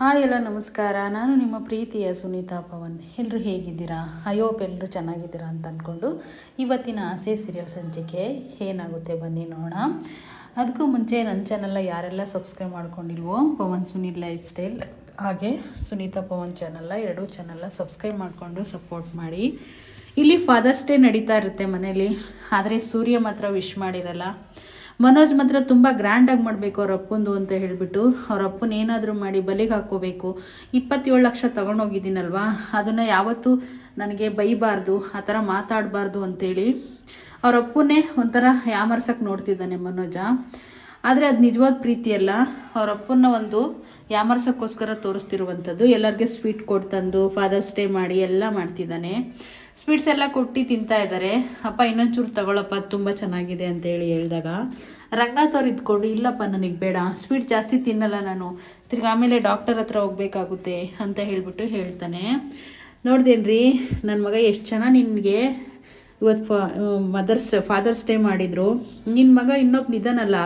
Hi ಎಲ್ಲ, ನಮಸ್ಕಾರ. ನಾನು ನಿಮ್ಮ ಪ್ರೀತಿಯ ಸುನೀತಾ ಪವನ್. ಎಲ್ಲರೂ ಹೇಗಿದ್ದೀರಾ? ಅಯೋಪ್ ಎಲ್ಲರೂ ಚೆನ್ನಾಗಿದ್ದೀರಾ ಅಂತ ಅಂದ್ಕೊಂಡು ಇವತ್ತಿನ ಆಸೆ ಸೀರಿಯಲ್ ಸಂಚಿಕೆ ಏನಾಗುತ್ತೆ ಬನ್ನಿ ನೋಡೋಣ. ಅದಕ್ಕೂ ಮುಂಚೆ ನನ್ನ ಚಾನಲ್ನ ಯಾರೆಲ್ಲ ಸಬ್ಸ್ಕ್ರೈಬ್ ಮಾಡ್ಕೊಂಡಿಲ್ವೋ, ಪವನ್ ಸುನೀಲ್ ಲೈಫ್ ಸ್ಟೈಲ್ ಹಾಗೆ ಸುನೀತಾ ಪವನ್ ಚಾನಲ್ನ ಎರಡೂ ಚಾನಲ್ನ ಸಬ್ಸ್ಕ್ರೈಬ್ ಮಾಡಿಕೊಂಡು ಸಪೋರ್ಟ್ ಮಾಡಿ. ಇಲ್ಲಿ ಫಾದರ್ಸ್ ಡೇ ನಡೀತಾ ಇರುತ್ತೆ ಮನೇಲಿ ಆದರೆ ಸೂರ್ಯ ಮಾತ್ರ ವಿಶ್ ಮಾಡಿರಲ್ಲ. ಮನೋಜ್ ಮಾತ್ರ ತುಂಬ ಗ್ರ್ಯಾಂಡಾಗಿ ಮಾಡಬೇಕು ಅವ್ರ ಅಪ್ಪಂದು ಅಂತ ಹೇಳಿಬಿಟ್ಟು. ಅವ್ರ ಅಪ್ಪನ ಏನಾದರೂ ಮಾಡಿ ಬಲಿಗೆ ಹಾಕೋಬೇಕು ಇಪ್ಪತ್ತೇಳು ಲಕ್ಷ ತಗೊಂಡೋಗಿದ್ದೀನಲ್ವಾ? ಅದನ್ನು ಯಾವತ್ತೂ ನನಗೆ ಬೈಬಾರ್ದು, ಆ ಥರ ಮಾತಾಡಬಾರ್ದು ಅಂತೇಳಿ ಅವ್ರ ಅಪ್ಪನೇ ಒಂಥರ ಯಾಮರ್ಸಕ್ಕೆ ನೋಡ್ತಿದ್ದಾನೆ ಮನೋಜ. ಆದರೆ ಅದು ನಿಜವಾದ ಪ್ರೀತಿಯಲ್ಲ ಅವ್ರ ಅಪ್ಪನ ಒಂದು ಯಾಮರ್ಸಕ್ಕೋಸ್ಕರ ತೋರಿಸ್ತಿರುವಂಥದ್ದು. ಎಲ್ಲರಿಗೆ ಸ್ವೀಟ್ ಕೊಡ್ತಂದು ಫಾದರ್ಸ್ ಡೇ ಮಾಡಿ, ಎಲ್ಲ ಮಾಡ್ತಿದ್ದಾನೆ. ಸ್ವೀಟ್ಸ್ ಎಲ್ಲ ಕೊಟ್ಟು ತಿಂತಾ ಇದ್ದಾರೆ ಅಪ್ಪ, ಇನ್ನೊಂಚೂರು ತಗೊಳಪ್ಪ, ತುಂಬ ಚೆನ್ನಾಗಿದೆ ಅಂತ ಹೇಳಿ ಹೇಳಿದಾಗ, ರಂಗನಾಥ್ ಅವ್ರು ಇದ್ಕೊಂಡು, ಇಲ್ಲಪ್ಪ, ನನಗೆ ಬೇಡ ಸ್ವೀಟ್ ಜಾಸ್ತಿ ತಿನ್ನಲ್ಲ ನಾನು, ತಿರ್ಗಿ ಆಮೇಲೆ ಡಾಕ್ಟರ್ ಹತ್ರ ಹೋಗ್ಬೇಕಾಗುತ್ತೆ, ಅಂತ ಹೇಳಿಬಿಟ್ಟು ಹೇಳ್ತಾನೆ. ನೋಡ್ದೇನ್ರಿ ನನ್ನ ಮಗ ಎಷ್ಟು ಜನ ನಿನಗೆ ಇವತ್ತು ಫಾ ಮದರ್ಸ್ ಫಾದರ್ಸ್ ಡೇ ಮಾಡಿದರು. ನಿನ್ನ ಮಗ ಇನ್ನೊಬ್ಬ ನಿಧಾನಲ್ಲ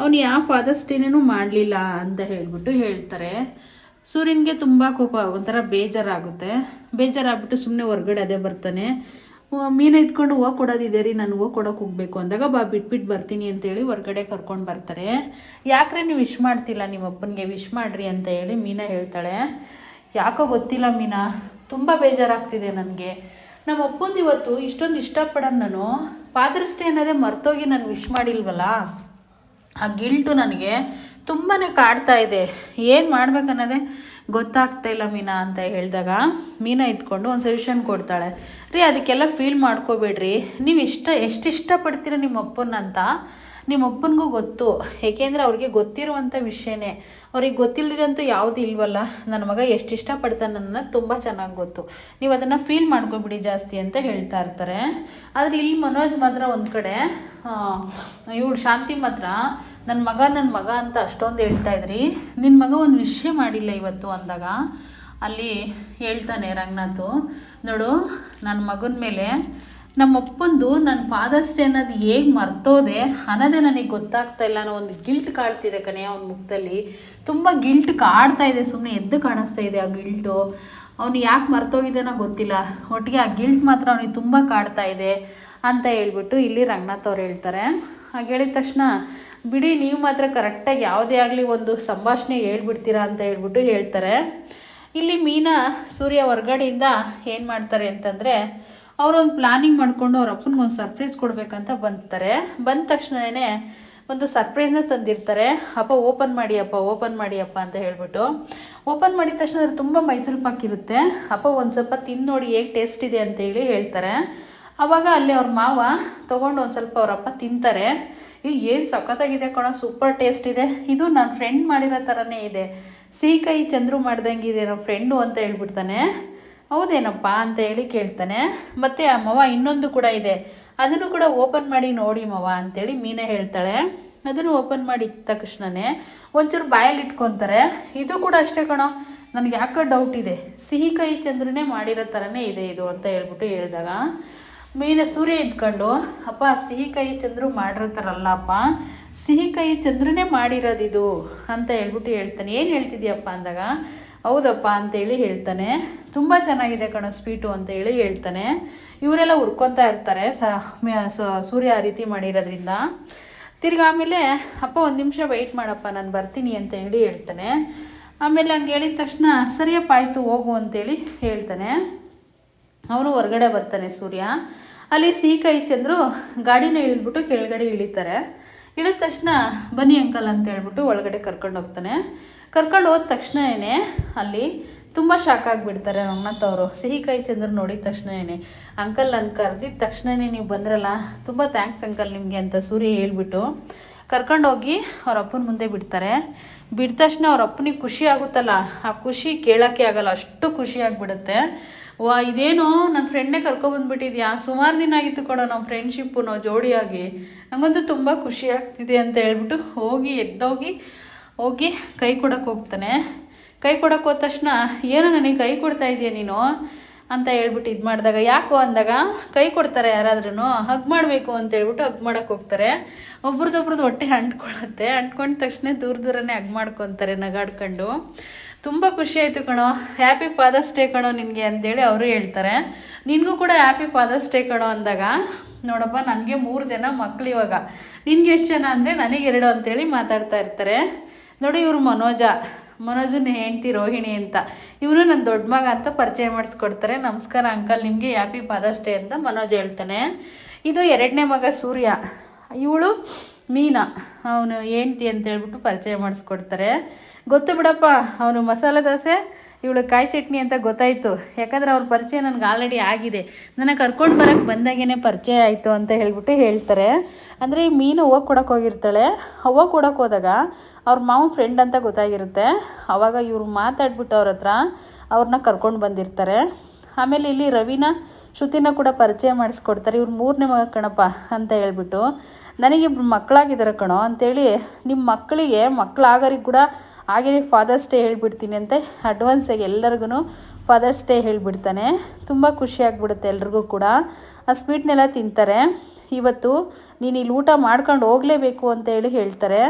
ಅವನು ಯಾವ ಫಾದರ್ಸ್ ಡೇನೇನು ಮಾಡಲಿಲ್ಲ ಅಂತ ಹೇಳಿಬಿಟ್ಟು ಹೇಳ್ತಾರೆ. ಸೂರ್ಯನಿಗೆ ತುಂಬ ಕೋಪ, ಒಂಥರ ಬೇಜಾರಾಗುತ್ತೆ. ಬೇಜಾರಾಗ್ಬಿಟ್ಟು ಸುಮ್ಮನೆ ಹೊರ್ಗಡೆ ಅದೇ ಬರ್ತಾನೆ. ಮೀನು ಮೀನ ಹೋಗಿ ಕೊಡೋದಿದೆ ರೀ, ನಾನು ಹೋಗಿ ಕೊಡೋಕೆ ಹೋಗ್ಬೇಕು ಅಂದಾಗ ಬಾ ಬಿಟ್ಬಿಟ್ಟು ಬರ್ತೀನಿ ಅಂತೇಳಿ ಹೊರ್ಗಡೆ ಕರ್ಕೊಂಡು ಬರ್ತಾರೆ. ಯಾಕ್ರೆ ನೀವು ವಿಶ್ ಮಾಡ್ತಿಲ್ಲ ನಿಮ್ಮ ಅಪ್ಪನಿಗೆ ವಿಶ್ ಮಾಡ್ರಿ ಅಂತ ಹೇಳಿ ಮೀನಾ ಹೇಳ್ತಾಳೆ. ಯಾಕೋ ಗೊತ್ತಿಲ್ಲ ಮೀನಾ, ತುಂಬ ಬೇಜಾರಾಗ್ತಿದೆ ನನಗೆ. ನಮ್ಮ ಅಪ್ಪಂದು ಇವತ್ತು ಇಷ್ಟೊಂದು ಇಷ್ಟಪಡೋಣ ನಾನು. ಫಾದರ್ಸ್ ಅನ್ನೋದೇ ಮರ್ತೋಗಿ ನಾನು ವಿಶ್ ಮಾಡಿಲ್ವಲ್ಲ? ಆ ಗಿಲ್ಟು ನನಗೆ. ತುಂಬಾ ಕಾಡ್ತಾ ಇದೆ. ಏನು ಮಾಡ್ಬೇಕನ್ನೋದೇ ಗೊತ್ತಾಗ್ತಾ ಇಲ್ಲ ಮೀನಾ ಅಂತ ಹೇಳಿದಾಗ. ಮೀನಾ ಇದ್ಕೊಂಡು ಒಂದು ಸೊಲ್ಯೂಷನ್ ಕೊಡ್ತಾಳೆ. ರೀ, ಅದಕ್ಕೆಲ್ಲ ಫೀಲ್ ಮಾಡ್ಕೋಬೇಡ್ರಿ. ನೀವು ಇಷ್ಟ, ಎಷ್ಟು ಇಷ್ಟಪಡ್ತೀರ ನಿಮ್ಮ ಅಪ್ಪನಂತ ಅಪ್ಪನಿಗೂ ಗೊತ್ತು. ಏಕೆಂದರೆ ಅವ್ರಿಗೆ ಗೊತ್ತಿರುವಂಥ ವಿಷಯನೇ. ಅವ್ರಿಗೆ ಗೊತ್ತಿಲ್ಲದಂತೂ ಯಾವುದು ಇಲ್ವಲ್ಲ. ನನ್ನ ಮಗ ಎಷ್ಟು ಇಷ್ಟಪಡ್ತಾನೆ ಅನ್ನೋದು ತುಂಬ ಚೆನ್ನಾಗಿ ಗೊತ್ತು. ನೀವು ಅದನ್ನು ಫೀಲ್ ಮಾಡ್ಕೊಬಿಡಿ ಜಾಸ್ತಿ ಅಂತ ಹೇಳ್ತಾ ಇರ್ತಾರೆ. ಆದರೆ ಇಲ್ಲಿ ಮನೋಜ್ ಮಾತ್ರ ಒಂದು ಕಡೆ ಇವಳು ಶಾಂತಿ ಮಾತ್ರ ನನ್ನ ಮಗ ನನ್ನ ಮಗ ಅಂತ ಅಷ್ಟೊಂದು ಹೇಳ್ತಾ ಇದ್ರಿ. ನಿನ್ನ ಮಗ ಒಂದು ವಿಷಯ ಮಾಡಿಲ್ಲ ಇವತ್ತು ಅಂದಾಗ. ಅಲ್ಲಿ ಹೇಳ್ತಾನೆ ರಂಗನಾಥು, ನೋಡು ನನ್ನ ಮಗನ ಮೇಲೆ ನಮ್ಮ ಅಪ್ಪಂದು ನನ್ನ ಡೇ ಅನ್ನೋದು ಹೇಗೆ ಮರ್ತೋದೆ? ಅನ್ನೋದೇ ನನಗೆ ಗೊತ್ತಾಗ್ತಾ ಇಲ್ಲ. ಅನ್ನೋ ಒಂದು ಗಿಲ್ಟ್ ಕಾಡ್ತಿದೆ ಕಣೆ ಅವನ ಮುಖದಲ್ಲಿ. ತುಂಬ ಗಿಲ್ಟ್ ಕಾಡ್ತಾ ಇದೆ. ಸುಮ್ಮನೆ ಎದ್ದು ಕಾಣಿಸ್ತಾ ಇದೆ ಆ ಗಿಲ್ಟು ಅವನು ಯಾಕೆ ಮರ್ತೋಗಿದ್ದಾನೋ ಗೊತ್ತಿಲ್ಲ. ಒಟ್ಟಿಗೆ ಆ ಗಿಲ್ಟ್ ಮಾತ್ರ ಅವನಿಗೆ ತುಂಬ ಕಾಡ್ತಾ ಇದೆ. ಅಂತ ಹೇಳ್ಬಿಟ್ಟು ಇಲ್ಲಿ ರಂಗನಾಥ್ ಅವ್ರು ಹೇಳ್ತಾರೆ. ಹಾಗೆ ಹೇಳಿದ ತಕ್ಷಣ ಬಿಡಿ, ನೀವು ಮಾತ್ರ ಕರೆಕ್ಟಾಗಿ ಯಾವುದೇ ಆಗಲಿ ಒಂದು ಸಂಭಾಷಣೆ ಹೇಳ್ಬಿಡ್ತೀರಾ ಅಂತ ಹೇಳ್ಬಿಟ್ಟು ಹೇಳ್ತಾರೆ. ಇಲ್ಲಿ ಮೀನಾ ಸೂರ್ಯ ಹೊರ್ಗಡೆಯಿಂದ ಏನು ಮಾಡ್ತಾರೆ ಅಂತಂದರೆ, ಅವರೊಂದು ಪ್ಲಾನಿಂಗ್ ಮಾಡಿಕೊಂಡು ಅವ್ರ ಅಪ್ಪನಿಗೆ ಒಂದು ಸರ್ಪ್ರೈಸ್ ಕೊಡಬೇಕಂತ ಬಂತಾರೆ ಬಂದ ತಕ್ಷಣವೇ ಒಂದು ಸರ್ಪ್ರೈಸ್ನ ತಂದಿರ್ತಾರೆ. ಅಪ್ಪ, ಓಪನ್ ಮಾಡಿ ಅಪ್ಪ, ಓಪನ್ ಮಾಡಿ ಅಪ್ಪ ಅಂತ ಹೇಳ್ಬಿಟ್ಟು. ಓಪನ್ ಮಾಡಿದ ತಕ್ಷಣ ಅದ್ರ ತುಂಬ ಮೈಸೂರು ಪಾಕ್ ಇರುತ್ತೆ. ಅಪ್ಪ ಒಂದು ಸ್ವಲ್ಪ ತಿಂದು ನೋಡಿ ಹೇಗೆ ಟೇಸ್ಟ್ ಇದೆ ಅಂತ ಹೇಳಿ ಹೇಳ್ತಾರೆ. ಅವಾಗ ಅಲ್ಲಿ ಅವ್ರ ಮಾವ ತೊಗೊಂಡು ಒಂದು ಸ್ವಲ್ಪ ಅವರಪ್ಪ ತಿಂತಾರೆ. ಏನು ಸಖತ್ತಾಗಿದೆ ಕಣ ಸೂಪರ್ ಟೇಸ್ಟ್ ಇದೆ. ಇದು ನನ್ನ ಫ್ರೆಂಡ್ ಮಾಡಿರೋ ಥರನೇ ಇದೆ. ಸೀಕಾಯಿ ಚಂದ್ರು ಮಾಡ್ದಂಗಿದೆ ನಮ್ಮ ಫ್ರೆಂಡು ಅಂತ ಹೇಳ್ಬಿಡ್ತಾನೆ. ಹೌದೇನಪ್ಪ ಅಂತ ಹೇಳಿ ಕೇಳ್ತಾನೆ. ಮತ್ತು ಆ ಮವ ಇನ್ನೊಂದು ಕೂಡ ಇದೆ. ಅದನ್ನು ಕೂಡ ಓಪನ್ ಮಾಡಿ ನೋಡಿ ಮವ ಅಂತೇಳಿ ಮೀನ ಹೇಳ್ತಾಳೆ. ಅದನ್ನು ಓಪನ್ ಮಾಡಿ ತಕ್ಷಣವೇ ಒಂಚೂರು ಬಾಯಲ್ಲಿ ಇಟ್ಕೊತಾರೆ. ಇದು ಕೂಡ ಅಷ್ಟೇ ಕಣೋ, ನನಗೆ ಯಾಕೋ ಡೌಟ್ ಇದೆ. ಸಿಹಿ ಕೈ ಚಂದ್ರನೇ ಮಾಡಿರೋ ಥರನೇ ಇದೆ ಇದು ಅಂತ ಹೇಳ್ಬಿಟ್ಟು ಹೇಳಿದಾಗ ಮೀನ ಸೂರ್ಯ ಇದ್ಕೊಂಡು, ಅಪ್ಪ, ಸಿಹಿ ಕೈ ಚಂದ್ರು ಮಾಡಿರ್ತಾರಲ್ಲಪ್ಪ, ಸಿಹಿ ಕೈ ಚಂದ್ರನೇ ಮಾಡಿರೋದಿದು ಅಂತ ಹೇಳ್ಬಿಟ್ಟು ಹೇಳ್ತಾನೆ. ಏನು ಹೇಳ್ತಿದ್ಯಪ್ಪ ಅಂದಾಗ, ಹೌದಪ್ಪ ಅಂತೇಳಿ ಹೇಳ್ತಾನೆ. ತುಂಬ ಚೆನ್ನಾಗಿದೆ ಕಣೋ ಸ್ವೀಟು ಅಂತ ಹೇಳಿ ಹೇಳ್ತಾನೆ. ಇವರೆಲ್ಲ ಹುರ್ಕೊತಾ ಇರ್ತಾರೆ ಸೂರ್ಯ ಆ ರೀತಿ ಮಾಡಿರೋದ್ರಿಂದ. ತಿರ್ಗಿ ಆಮೇಲೆ, ಅಪ್ಪ, ಒಂದು ನಿಮಿಷ ವೆಯ್ಟ್ ಮಾಡಪ್ಪ, ನಾನು ಬರ್ತೀನಿ ಅಂತ ಹೇಳಿ ಹೇಳ್ತಾನೆ. ಆಮೇಲೆ ಹಂಗೆ ಹೇಳಿದ ತಕ್ಷಣ, ಸರಿಯಪ್ಪ, ಆಯಿತು, ಹೋಗು ಅಂತೇಳಿ ಹೇಳ್ತಾನೆ. ಅವನು ಹೊರಗಡೆ ಬರ್ತಾನೆ ಸೂರ್ಯ. ಅಲ್ಲಿ ಸಿ ಕೈ ಚಂದ್ರು ಗಾಡಿನ ಇಳಿದ್ಬಿಟ್ಟು ಕೆಳಗಡೆ ಇಳಿತಾರೆ. ಇಳಿದ ತಕ್ಷಣ ಬನ್ನಿ ಅಂಕಲ್ ಅಂತ ಹೇಳ್ಬಿಟ್ಟು ಒಳಗಡೆ ಕರ್ಕೊಂಡು ಹೋಗ್ತಾನೆ. ಕರ್ಕೊಂಡು ಹೋದ ತಕ್ಷಣವೇ ಅಲ್ಲಿ ತುಂಬ ಶಾಕ್ ಆಗಿಬಿಡ್ತಾರೆ ರಂಗನಾಥ್ ಅವರು. ಸಿಹಿ ಕೈ ಚಂದ್ರ ನೋಡಿದ ತಕ್ಷಣವೇ ಅಂಕಲ್ ನಾನು ಕರೆದಿದ್ದ ತಕ್ಷಣನೇ ನೀವು ಬಂದ್ರಲ್ಲ, ತುಂಬ ಥ್ಯಾಂಕ್ಸ್ ಅಂಕಲ್ ನಿಮಗೆ ಅಂತ ಸೂರ್ಯ ಹೇಳ್ಬಿಟ್ಟು ಕರ್ಕೊಂಡೋಗಿ ಅವ್ರ ಅಪ್ಪನ ಮುಂದೆ ಬಿಡ್ತಾರೆ. ಬಿಡ್ದ ತಕ್ಷಣ ಅವ್ರ ಅಪ್ಪನಿಗೆ ಖುಷಿ ಆಗುತ್ತಲ್ಲ, ಆ ಖುಷಿ ಕೇಳೋಕ್ಕೆ ಆಗಲ್ಲ, ಅಷ್ಟು ಖುಷಿ ಆಗಿಬಿಡುತ್ತೆ. ವಾ, ಇದೇನೋ ನನ್ನ ಫ್ರೆಂಡ್ನೇ ಕರ್ಕೊಬಂದ್ಬಿಟ್ಟಿದ್ಯಾ ಸುಮಾರು ದಿನ ಆಗಿತ್ತು ಕೊಡೋ ನಾವು ಫ್ರೆಂಡ್ಶಿಪ್ಪು ನಾವು ಜೋಡಿಯಾಗಿ. ನನಗಂತೂ ತುಂಬ ಖುಷಿ ಆಗ್ತಿದೆ ಅಂತ ಹೇಳ್ಬಿಟ್ಟು ಹೋಗಿ, ಎದ್ದೋಗಿ ಹೋಗಿ ಕೈ ಕೊಡೋಕೆ ಹೋಗ್ತಾನೆ. ಕೈ ಕೊಡೋಕೆ ಹೋದ ತಕ್ಷಣ ಏನೋ ನನಗೆ ಕೈ ಕೊಡ್ತಾ ಇದೆಯಾ ನೀನು? ಅಂತ ಹೇಳ್ಬಿಟ್ಟು ಇದು ಮಾಡಿದಾಗ ಯಾಕೋ ಅಂದಾಗ ಕೈ ಕೊಡ್ತಾರೆ ಯಾರಾದ್ರೂ ಹಗ್ ಮಾಡಬೇಕು ಅಂತ ಹೇಳ್ಬಿಟ್ಟು ಹಗ್ ಮಾಡಕ್ಕೆ ಹೋಗ್ತಾರೆ. ಒಬ್ರದ್ದೊಬ್ರದ್ದು ಹೊಟ್ಟೆ ಅಂಟ್ಕೊಳತ್ತೆ. ಅಂಟ್ಕೊಂಡ ತಕ್ಷಣ ದೂರ ದೂರನೇ ಹಗ್ ಮಾಡ್ಕೊತಾರೆ ನಗಾಡ್ಕೊಂಡು. ತುಂಬ ಖುಷಿ ಆಯಿತು ಕಣೋ. ಹ್ಯಾಪಿ ಫಾದರ್ಸ್ ಡೇ ಕಣೋ ನಿನಗೆ ಅಂತೇಳಿ ಅವರು ಹೇಳ್ತಾರೆ. ನಿನಗೂ ಕೂಡ ಹ್ಯಾಪಿ ಫಾದರ್ಸ್ ಡೇ ಕಣೋ ಅಂದಾಗ, ನೋಡಪ್ಪ, ನನಗೆ ಮೂರು ಜನ ಮಕ್ಳು ಇವಾಗ. ನಿನಗೆ ಎಷ್ಟು ಜನ ಅಂದರೆ ನನಗೆ ಎರಡು ಅಂತೇಳಿ ಮಾತಾಡ್ತಾ ಇರ್ತಾರೆ. ನೋಡಿ ಇವರು ಮನೋಜ. ಮನೋಜನ ಹೆಂಡ್ತಿ ರೋಹಿಣಿ ಅಂತ. ಇವನು ನನ್ನ ದೊಡ್ಡ ಮಗ ಅಂತ ಪರಿಚಯ ಮಾಡಿಸ್ಕೊಡ್ತಾರೆ. ನಮಸ್ಕಾರ ಅಂಕಲ್, ನಿಮಗೆ ಹ್ಯಾಪಿ ಫಾದರ್ಸ್ ಅಂತ ಮನೋಜ್ ಹೇಳ್ತಾನೆ. ಇದು ಎರಡನೇ ಮಗ ಸೂರ್ಯ. ಇವಳು ಮೀನಾ. ಅವನು ಹೆಂಡ್ತಿ ಅಂತ ಹೇಳ್ಬಿಟ್ಟು ಪರಿಚಯ ಮಾಡಿಸ್ಕೊಡ್ತಾರೆ. ಗೊತ್ತು ಬಿಡಪ್ಪ, ಅವನು ಮಸಾಲೆ ದೋಸೆ ಇವಳು ಕಾಯಿ ಚಟ್ನಿ ಅಂತ ಗೊತ್ತಾಯಿತು. ಯಾಕಂದ್ರೆ ಅವ್ರ ಪರಿಚಯ ನನಗೆ ಆಲ್ರೆಡಿ ಆಗಿದೆ. ನನಗೆ ಕರ್ಕೊಂಡು ಬರೋಕ್ಕೆ ಬಂದಾಗೇ ಪರಿಚಯ ಆಯಿತು ಅಂತ ಹೇಳ್ಬಿಟ್ಟು ಹೇಳ್ತಾರೆ. ಅಂದರೆ ಈ ಮೀನು ಹೂವು ಕೊಡೋಕೆ ಹೋಗಿರ್ತಾಳೆ. ಹೂವು ಕೊಡೋಕೆ ಹೋದಾಗ ಅವ್ರ ಮಾವನ ಫ್ರೆಂಡ್ ಅಂತ ಗೊತ್ತಾಗಿರುತ್ತೆ. ಅವಾಗ ಇವರು ಮಾತಾಡ್ಬಿಟ್ಟು ಅವ್ರ ಹತ್ರ ಅವ್ರನ್ನ ಕರ್ಕೊಂಡು ಬಂದಿರ್ತಾರೆ. ಆಮೇಲೆ ಇಲ್ಲಿ ರವಿನ, ಶ್ರುತಿನ ಕೂಡ ಪರಿಚಯ ಮಾಡಿಸ್ಕೊಡ್ತಾರೆ. ಇವ್ರು ಮೂರನೇ ಮಗ ಕಣಪ್ಪ ಅಂತ ಹೇಳ್ಬಿಟ್ಟು. ನನಗಿಬ್ರು ಮಕ್ಕಳಾಗಿದ್ದಾರೆ ಕಣೋ, ಅಂತೇಳಿ ನಿಮ್ಮ ಮಕ್ಕಳಿಗೆ ಮಕ್ಕಳಾಗೋರಿಗೆ ಕೂಡ ಹಾಗೆ ಫಾದರ್ಸ್ ಡೇ ಹೇಳ್ಬಿಡ್ತೀನಿ ಅಂತ ಅಡ್ವಾನ್ಸಾಗಿ ಎಲ್ಲರಿಗೂ ಫಾದರ್ಸ್ ಡೇ ಹೇಳಿಬಿಡ್ತಾನೆ. ತುಂಬ ಖುಷಿ ಆಗ್ಬಿಡುತ್ತೆ ಎಲ್ರಿಗೂ ಕೂಡ. ಆ ಸ್ವೀಟ್ನೆಲ್ಲ ತಿಂತಾರೆ. ಇವತ್ತು ನೀನು ಇಲ್ಲಿ ಊಟ ಮಾಡ್ಕೊಂಡು ಹೋಗಲೇಬೇಕು ಅಂತ ಹೇಳಿ ಹೇಳ್ತಾರೆ.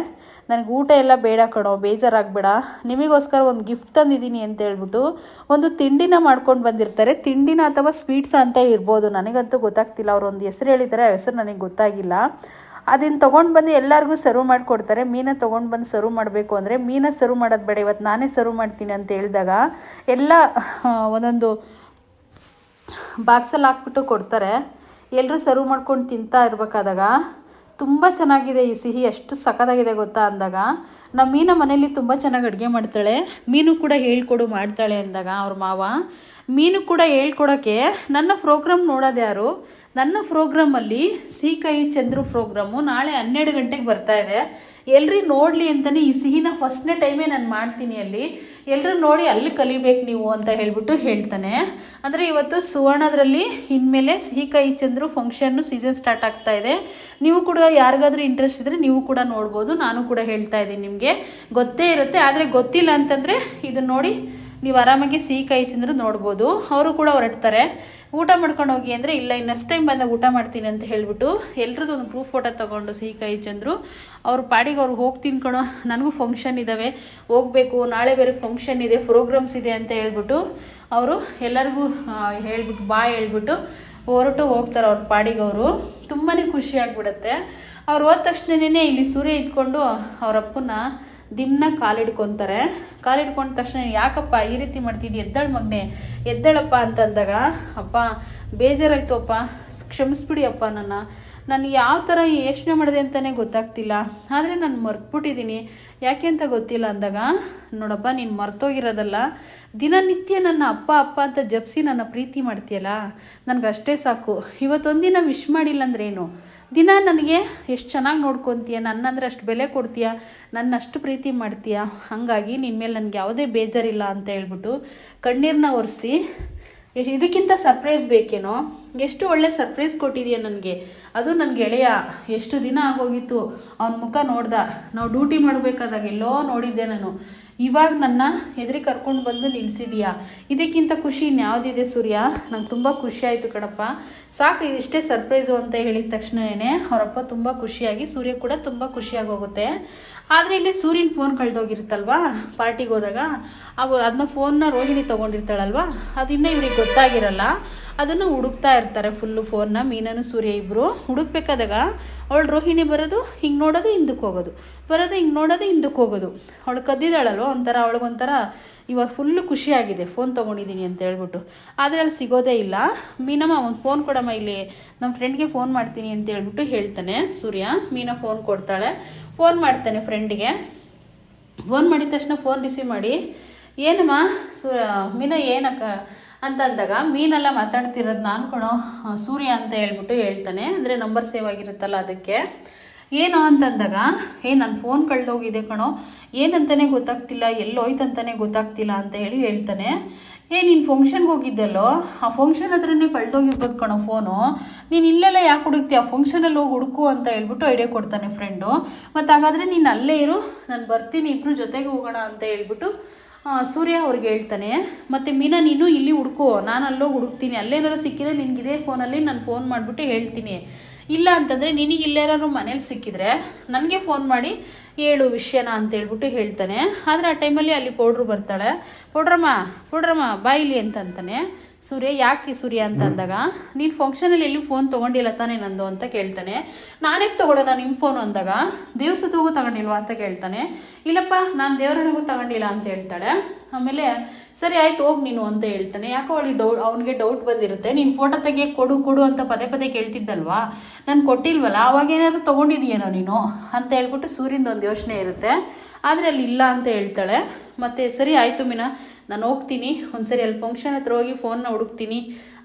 ನನಗೆ ಊಟ ಎಲ್ಲ ಬೇಡ ಕಣೋ, ಬೇಜಾರಾಗಬೇಡ. ನಿಮಗೋಸ್ಕರ ಒಂದು ಗಿಫ್ಟ್ ತಂದಿದ್ದೀನಿ ಅಂತ ಹೇಳ್ಬಿಟ್ಟು ಒಂದು ತಿಂಡಿನ ಮಾಡ್ಕೊಂಡು ಬಂದಿರ್ತಾರೆ. ತಿಂಡಿನ ಅಥವಾ ಸ್ವೀಟ್ಸ್ ಅಂತ ಇರ್ಬೋದು. ನನಗಂತೂ ಗೊತ್ತಾಗ್ತಿಲ್ಲ. ಅವರು ಒಂದು ಹೆಸರು ಹೇಳಿದ್ದಾರೆ ಆ ಹೆಸರು ನನಗೆ ಗೊತ್ತಾಗಿಲ್ಲ. ಅದನ್ನು ತೊಗೊಂಡು ಬಂದು ಎಲ್ಲರಿಗೂ ಸರ್ವ್ ಮಾಡಿಕೊಡ್ತಾರೆ. ಮೀನ ತೊಗೊಂಡು ಬಂದು ಸರ್ವ್ ಮಾಡಬೇಕು ಅಂದರೆ ಮೀನ ಸರ್ವ್ ಮಾಡೋದು ಬೇಡ. ಇವತ್ತು ನಾನೇ ಸರ್ವ್ ಮಾಡ್ತೀನಿ ಅಂತ ಹೇಳಿದಾಗ ಎಲ್ಲ ಒಂದೊಂದು ಬಾಕ್ಸಲ್ಲಿ ಹಾಕ್ಬಿಟ್ಟು ಕೊಡ್ತಾರೆ. ಎಲ್ಲರೂ ಸರ್ವ್ ಮಾಡ್ಕೊಂಡು ತಿಂತಾ ಇರಬೇಕಾದಾಗ ತುಂಬ ಚೆನ್ನಾಗಿದೆ ಈ ಸಿಹಿ, ಎಷ್ಟು ಸಖತ್ತಾಗಿದೆ ಗೊತ್ತಾ ಅಂದಾಗ ನಮ್ಮ ಮೀನ ಮನೇಲಿ ತುಂಬ ಚೆನ್ನಾಗಿ ಅಡುಗೆ ಮಾಡ್ತಾಳೆ, ಮೀನು ಕೂಡ ಹೇಳ್ಕೊಡು ಮಾಡ್ತಾಳೆ ಅಂದಾಗ ಅವ್ರ ಮಾವ. ಮೀನು ಕೂಡ ಹೇಳ್ಕೊಡೋಕ್ಕೆ ನನ್ನ ಪ್ರೋಗ್ರಾಮ್ ನೋಡೋದು ಯಾರು? ನನ್ನ ಪ್ರೋಗ್ರಾಮಲ್ಲಿ ಸೀಕಾಯಿ ಚಂದ್ರು ಪ್ರೋಗ್ರಾಮು ನಾಳೆ ಹನ್ನೆರಡು ಗಂಟೆಗೆ ಬರ್ತಾ ಇದೆ. ಎಲ್ರಿ ನೋಡಲಿ ಅಂತಲೇ ಈ ಸಿಹಿನ ಫಸ್ಟ್ನೇ ಟೈಮೇ ನಾನು ಮಾಡ್ತೀನಿ ಅಲ್ಲಿ. ಎಲ್ಲರೂ ನೋಡಿ ಅಲ್ಲಿ ಕಲಿಬೇಕು ನೀವು ಅಂತ ಹೇಳ್ಬಿಟ್ಟು ಹೇಳ್ತಾನೆ. ಅಂದರೆ ಇವತ್ತು ಸುವರ್ಣದ್ರಲ್ಲಿ ಇನ್ಮೇಲೆ ಸಿಹಿ ಕೈ ಚಂದ್ರು ಫಂಕ್ಷನ್ನು ಸೀಸನ್ ಸ್ಟಾರ್ಟ್ ಆಗ್ತಾ ಇದೆ. ನೀವು ಕೂಡ ಯಾರಿಗಾದ್ರೂ ಇಂಟ್ರೆಸ್ಟ್ ಇದ್ದರೆ ನೀವು ಕೂಡ ನೋಡ್ಬೋದು. ನಾನು ಕೂಡ ಹೇಳ್ತಾ ಇದ್ದೀನಿ ನಿಮಗೆ. ಗೊತ್ತೇ ಇರುತ್ತೆ, ಆದರೆ ಗೊತ್ತಿಲ್ಲ ಅಂತಂದರೆ ಇದನ್ನು ನೋಡಿ ನೀವು ಆರಾಮಾಗಿ ಸಿಹಿ ಕೈ ಚಂದ್ರು ನೋಡ್ಬೋದು. ಅವರು ಕೂಡ ಹೊರಡ್ತಾರೆ. ಊಟ ಮಾಡ್ಕೊಂಡು ಹೋಗಿ ಅಂದರೆ, ಇಲ್ಲ, ಇನ್ನು ನೆಕ್ಸ್ಟ್ ಟೈಮ್ ಬಂದಾಗ ಊಟ ಮಾಡ್ತೀನಿ ಅಂತ ಹೇಳಿಬಿಟ್ಟು ಎಲ್ರದ್ದು ಒಂದು ಪ್ರೂಫ್ ಫೋಟೋ ತೊಗೊಂಡು ಸಿಹಿ ಕೈ ಚಂದ್ರು ಅವ್ರ ಪಾಡಿಗೆ ಅವ್ರು ಹೋಗಿ ತಿನ್ಕೊಳೋ ನನಗೂ ಫಂಕ್ಷನ್ ಇದ್ದಾವೆ ಹೋಗಬೇಕು, ನಾಳೆ ಬೇರೆ ಫಂಕ್ಷನ್ ಇದೆ ಪ್ರೋಗ್ರಾಮ್ಸ್ ಇದೆ ಅಂತ ಹೇಳ್ಬಿಟ್ಟು ಅವರು ಎಲ್ಲರಿಗೂ ಹೇಳ್ಬಿಟ್ಟು ಬಾಯ್ ಹೇಳ್ಬಿಟ್ಟು ಹೊರಟು ಹೋಗ್ತಾರೆ ಅವ್ರ ಪಾಡಿಗೆ ಅವರು. ತುಂಬಾ ಖುಷಿ ಆಗ್ಬಿಡುತ್ತೆ. ಅವ್ರು ಹೋದ ತಕ್ಷಣನೇ ಇಲ್ಲಿ ಸೂರ್ಯ ಇದ್ಕೊಂಡು ಅವರಪ್ಪನ್ನ ದಿಮ್ನ ಕಾಲಿಡ್ಕೊತಾರೆ. ಕಾಲಿಡ್ಕೊಂಡ ತಕ್ಷಣ ಯಾಕಪ್ಪ ಈ ರೀತಿ ಮಾಡ್ತಿದ್ದಿ? ಎದ್ದಾಳ ಮಗನೆ, ಎದ್ದಾಳಪ್ಪ ಅಂತಂದಾಗ, ಅಪ್ಪ ಬೇಜಾರಾಯ್ತು ಅಪ್ಪ ಕ್ಷಮಿಸ್ಬಿಡಿ ಅಪ್ಪ ನನ್ನ ನಾನು ಯಾವ ಥರ ಯೋಚನೆ ಮಾಡಿದೆ ಅಂತಲೇ ಗೊತ್ತಾಗ್ತಿಲ್ಲ. ಆದರೆ ನಾನು ಮರ್ತ್ಬಿಟ್ಟಿದ್ದೀನಿ ಯಾಕೆ ಅಂತ ಗೊತ್ತಿಲ್ಲ ಅಂದಾಗ, ನೋಡಪ್ಪ, ನೀನು ಮರ್ತೋಗಿರೋದಲ್ಲ. ದಿನನಿತ್ಯ ನನ್ನ ಅಪ್ಪ ಅಪ್ಪ ಅಂತ ಜಪ್ಸಿ ನನ್ನ ಪ್ರೀತಿ ಮಾಡ್ತೀಯಲ್ಲ? ನನಗಷ್ಟೇ ಸಾಕು. ಇವತ್ತೊಂದಿನ ವಿಶ್ ಮಾಡಿಲ್ಲ ಅಂದ್ರೇನು ದಿನ ನನಗೆ ಎಷ್ಟು ಚೆನ್ನಾಗಿ ನೋಡ್ಕೊತೀಯ? ನನ್ನಂದ್ರೆ ಅಷ್ಟು ಬೆಲೆ ಕೊಡ್ತೀಯ? ನನ್ನ ಅಷ್ಟು ಪ್ರೀತಿ ಮಾಡ್ತೀಯ? ಹಾಗಾಗಿ ನಿನ್ನ ಮೇಲೆ ನನಗೆ ಯಾವುದೇ ಬೇಜಾರಿಲ್ಲ ಅಂತ ಹೇಳ್ಬಿಟ್ಟು ಕಣ್ಣೀರನ್ನ ಒರೆಸಿ, ಇದಕ್ಕಿಂತ ಸರ್ಪ್ರೈಸ್ ಬೇಕೇನೋ? ಎಷ್ಟು ಒಳ್ಳೆ ಸರ್ಪ್ರೈಸ್ ಕೊಟ್ಟಿದೆಯಾ ನನಗೆ? ಅದು ನನ್ನ ಗೆಳೆಯ ಎಷ್ಟು ದಿನ ಆಗೋಗಿತ್ತು? ಅವನ ಮುಖ ನೋಡ್ದ. ನಾವು ಡ್ಯೂಟಿ ಮಾಡಬೇಕಾದಾಗ ಎಲ್ಲೋ ನೋಡಿದ್ದೆ ನಾನು. ಇವಾಗ ನನ್ನ ಎದುರಿ ಕರ್ಕೊಂಡು ಬಂದು ನಿಲ್ಲಿಸಿದೀಯಾ ಇದಕ್ಕಿಂತ ಖುಷಿ ಇನ್ಯಾವುದಿದೆ ಸೂರ್ಯ? ನಂಗೆ ತುಂಬ ಖುಷಿ ಆಯಿತು ಕಣಪ್ಪ. ಸಾಕು, ಇದಿಷ್ಟೇ ಸರ್ಪ್ರೈಸು ಅಂತ ಹೇಳಿದ ತಕ್ಷಣವೇ ಅವರಪ್ಪ ತುಂಬ ಖುಷಿಯಾಗಿ, ಸೂರ್ಯ ಕೂಡ ತುಂಬ ಖುಷಿಯಾಗಿ ಹೋಗುತ್ತೆ. ಆದರೆ ಇಲ್ಲಿ ಸೂರ್ಯನ ಫೋನ್ ಕಳೆದೋಗಿರುತ್ತಲ್ವಾ? ಪಾರ್ಟಿಗೆ ಹೋದಾಗ, ಅವು ಅದನ್ನ ಫೋನ್ನ ರೋಹಿಣಿ ತೊಗೊಂಡಿರ್ತಾಳಲ್ವ? ಅದಿನ್ನೂ ಇವ್ರಿಗೆ ಗೊತ್ತಾಗಿರಲ್ಲ. ಅದನ್ನು ಹುಡುಕ್ತಾ ಇರ್ತಾರೆ ಫುಲ್ಲು ಫೋನ್ನ ಮೀನನು ಸೂರ್ಯ ಇಬ್ಬರು ಹುಡುಕ್ಬೇಕಾದಾಗ ಅವಳು ರೋಹಿಣಿ ಬರೋದು, ಹಿಂಗೆ ನೋಡೋದು, ಹಿಂದಕ್ಕೆ ಹೋಗೋದು. ಬರೋದು, ಹಿಂಗೆ ನೋಡೋದು, ಹಿಂದಕ್ಕೆ ಹೋಗೋದು. ಅವಳು ಕದ್ದಿದ್ದಾಳಲ್ವ? ಒಂಥರ ಅವಳಿಗೊಂಥರ ಇವಾಗ ಫುಲ್ಲು ಖುಷಿಯಾಗಿದೆ. ಫೋನ್ ತೊಗೊಂಡಿದ್ದೀನಿ ಅಂತ ಹೇಳ್ಬಿಟ್ಟು. ಆದರೆ ಅಲ್ಲಿ ಸಿಗೋದೇ ಇಲ್ಲ. ಮೀನಮ್ಮ, ಒಂದು ಫೋನ್ ಕೊಡಮ್ಮ ಇಲ್ಲಿ. ನಮ್ಮ ಫ್ರೆಂಡ್ಗೆ ಫೋನ್ ಮಾಡ್ತೀನಿ ಅಂತ ಹೇಳ್ಬಿಟ್ಟು ಹೇಳ್ತಾನೆ ಸೂರ್ಯ. ಮೀನ ಫೋನ್ ಕೊಡ್ತಾಳೆ. ಫೋನ್ ಮಾಡ್ತಾನೆ ಫ್ರೆಂಡಿಗೆ ಫೋನ್ ಮಾಡಿದ ತಕ್ಷಣ ಫೋನ್ ರಿಸೀವ್ ಮಾಡಿ, ಏನಮ್ಮ, ಸು ಮೀನಾ, ಏನಕ್ಕ? ಅಂತ ಅಂದಾಗ ಮೀನೆಲ್ಲ ಮಾತಾಡ್ತಿರೋದು ನಾನು ಕಣೋ ಸೂರ್ಯ ಅಂತ ಹೇಳ್ಬಿಟ್ಟು ಹೇಳ್ತಾನೆ. ಅಂದರೆ ನಂಬರ್ ಸೇವ್ ಆಗಿರುತ್ತಲ್ಲ ಅದಕ್ಕೆ. ಏನು ಅಂತಂದಾಗ, ಏ ನನ್ನ ಫೋನ್ ಕಳೆದೋಗಿದೆ ಕಣೋ. ಏನಂತಲೇ ಗೊತ್ತಾಗ್ತಿಲ್ಲ, ಎಲ್ಲೋಯ್ತಂತಾನೆ ಗೊತ್ತಾಗ್ತಿಲ್ಲ ಅಂತ ಹೇಳಿ ಹೇಳ್ತಾನೆ. ಏ, ನೀನು ಫಂಕ್ಷನ್ಗೆ ಹೋಗಿದ್ದಲ್ಲೋ? ಆ ಫಂಕ್ಷನ್ ಹತ್ರನೇ ಕಳ್ದೋಗಿರ್ಬೋದು ಕಣೋ ಫೋನು ನೀನು ಇಲ್ಲೆಲ್ಲ ಯಾಕೆ ಹುಡುಕ್ತಿ ಆ ಫಂಕ್ಷನಲ್ಲಿ ಹೋಗಿ ಹುಡುಕು ಅಂತ ಹೇಳ್ಬಿಟ್ಟು ಐಡಿಯಾ ಕೊಡ್ತಾನೆ ಫ್ರೆಂಡು ಮತ್ತು ಹಾಗಾದರೆ ನೀನು ಅಲ್ಲೇ ಇರು, ನಾನು ಬರ್ತೀನಿ ಇಬ್ಬರು ಜೊತೆಗೆ ಹೋಗೋಣ ಅಂತ ಹೇಳ್ಬಿಟ್ಟು ಸೂರ್ಯ ಅವ್ರಿಗೆ ಹೇಳ್ತಾನೆ, ಮತ್ತು ಮೀನಾ, ನೀನು ಇಲ್ಲಿ ಹುಡುಕು, ನಾನು ಅಲ್ಲೋಗಿ ಹುಡುಕ್ತೀನಿ. ಅಲ್ಲೇನಾರು ಸಿಕ್ಕಿದ್ರೆ ನಿನಗೆ ಇದೇ ಫೋನಲ್ಲಿ ನಾನು ಫೋನ್ ಮಾಡಿಬಿಟ್ಟು ಹೇಳ್ತೀನಿ. ಇಲ್ಲ ಅಂತಂದರೆ ನಿನಗೆ ಇಲ್ಲೇನಾದ್ರು ಮನೇಲಿ ಸಿಕ್ಕಿದ್ರೆ ನನಗೆ ಫೋನ್ ಮಾಡಿ ಹೇಳು ವಿಷಯನ ಅಂತ ಹೇಳ್ಬಿಟ್ಟು ಹೇಳ್ತಾನೆ. ಆದರೆ ಆ ಟೈಮಲ್ಲಿ ಅಲ್ಲಿ ಪೌಡ್ರು ಬರ್ತಾಳೆ. ಪೌಡ್ರಮ್ಮ ಪೌಡ್ರಮ್ಮ ಬಾಯಿಲಿ ಅಂತ ಅಂತಾನೆ. ಸೂರ್ಯ ಯಾಕೆ ಸೂರ್ಯ ಅಂತ ಅಂದಾಗ ನೀನು ಫಂಕ್ಷನಲ್ಲಿ ಎಲ್ಲಿ ಫೋನ್ ತಗೊಂಡಿಲ್ಲ ತಾನೇ ನಂದು ಅಂತ ಕೇಳ್ತಾನೆ. ನಾನೇ ತಗೊಳ್ಳೋಣ ನಿಮ್ಮ ಫೋನ್ ಅಂದಾಗ ದೇವ್ರ ಸುತ್ತೋಗೂ ತಗೊಂಡಿಲ್ವಾ ಅಂತ ಕೇಳ್ತಾನೆ. ಇಲ್ಲಪ್ಪ ನಾನು ದೇವರನಿಗೂ ತಗೊಂಡಿಲ್ಲ ಅಂತ ಹೇಳ್ತಾಳೆ. ಆಮೇಲೆ ಸರಿ ಆಯ್ತು ಹೋಗಿ ನೀನು ಅಂತ ಹೇಳ್ತಾನೆ. ಯಾಕೋ ಅವಳಿಗೆ ಡೌಟ್ ಅವನಿಗೆ ಡೌಟ್ ಬಂದಿರುತ್ತೆ. ನೀನು ಫೋಟೋ ತೆಗೆ ಕೊಡು ಕೊಡು ಅಂತ ಪದೇ ಪದೇ ಕೇಳ್ತಿದ್ದಲ್ವಾ? ನಾನು ಕೊಟ್ಟಿಲ್ವಲ್ಲ ಅವಾಗ ಏನಾದರೂ ತೊಗೊಂಡಿದೀಯೇನೋ ನೀನು? ಅಂತ ಹೇಳ್ಬಿಟ್ಟು ಸೂರ್ಯಂದು ಒಂದು ಯೋಚನೆ ಇರುತ್ತೆ. ಆದರೆ ಅಲ್ಲಿ ಇಲ್ಲ ಅಂತ ಹೇಳ್ತಾಳೆ. ಮತ್ತು ಸರಿ ಆಯಿತು ಮೀನಾ ನಾನು ಹೋಗ್ತೀನಿ. ಒಂದ್ಸರಿ ಅಲ್ಲಿ ಫಂಕ್ಷನ್ ಹತ್ರ ಹೋಗಿ ಫೋನ್ನ ಹುಡುಕ್ತೀನಿ.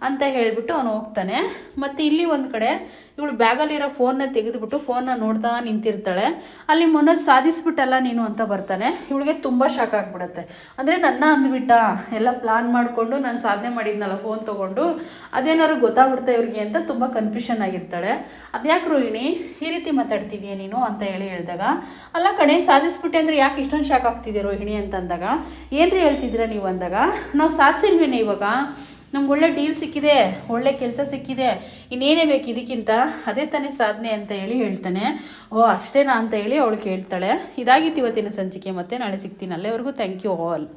ಅಂತ ಹೇಳಿಬಿಟ್ಟು ಅವನು ಹೋಗ್ತಾನೆ. ಮತ್ತು ಇಲ್ಲಿ ಒಂದು ಕಡೆ ಇವಳು ಬ್ಯಾಗಲ್ಲಿರೋ ಫೋನ್ನ ತೆಗೆದುಬಿಟ್ಟು ಫೋನ್ನ ನೋಡ್ತಾ ನಿಂತಿರ್ತಾಳೆ. ಅಲ್ಲಿ ಮೊನ್ನೆ ಸಾಧಿಸ್ಬಿಟ್ಟಲ್ಲ ನೀನು ಅಂತ ಬರ್ತಾನೆ. ಇವಳಿಗೆ ತುಂಬ ಶಾಕ್ ಆಗಿಬಿಡುತ್ತೆ. ಅಂದರೆ ನನ್ನ ಅಂದ್ಬಿಟ್ಟ ಎಲ್ಲ ಪ್ಲಾನ್ ಮಾಡಿಕೊಂಡು ನಾನು ಸಾಧನೆ ಮಾಡಿದ್ನಲ್ಲ ಫೋನ್ ತೊಗೊಂಡು, ಅದೇನಾದ್ರು ಗೊತ್ತಾಗ್ಬಿಡ್ತಾ ಇವ್ರಿಗೆ ಅಂತ ತುಂಬ ಕನ್ಫ್ಯೂಷನ್ ಆಗಿರ್ತಾಳೆ. ಅದ್ಯಾಕೆ ರೋಹಿಣಿ, ಈ ರೀತಿ ಮಾತಾಡ್ತಿದ್ಯಾ ನೀನು ಅಂತ ಹೇಳಿ ಹೇಳಿದಾಗ, ಅಲ್ಲ ಕಣೆ, ಸಾಧಿಸ್ಬಿಟ್ಟೆ ಅಂದರೆ ಯಾಕೆ ಇಷ್ಟೊಂದು ಶಾಕ್ ಆಗ್ತಿದೆ ರೋಹಿಣಿ ಅಂತ ಅಂದಾಗ ಏನ್ರಿ ಹೇಳ್ತಿದ್ದೀರಾ ನೀವು ಅಂದಾಗ? ನಾವು ಸಾಧಿಸಿಲ್ವೇನೆ ಇವಾಗ? ನಮ್ಗೆ ಒಳ್ಳೆ ಡೀಲ್ ಸಿಕ್ಕಿದೆ, ಒಳ್ಳೆ ಕೆಲಸ ಸಿಕ್ಕಿದೆ, ಇನ್ನೇನೇ ಬೇಕು ಇದಕ್ಕಿಂತ ಅದೇ ತಾನೇ ಸಾಧನೆ ಅಂತ ಹೇಳಿ ಹೇಳ್ತಾನೆ. ಓ, ಅಷ್ಟೇನಾ ಅಂತ ಹೇಳಿ ಅವಳು ಕೇಳ್ತಾಳೆ. ಇದಾಗಿತ್ತು ಇವತ್ತಿನ ಸಂಚಿಕೆ, ಮತ್ತೆ ನಾಳೆ ಸಿಗ್ತೀನಿ. ಅಲ್ಲೇವರೆಗೂ ಥ್ಯಾಂಕ್ ಯು ಆಲ್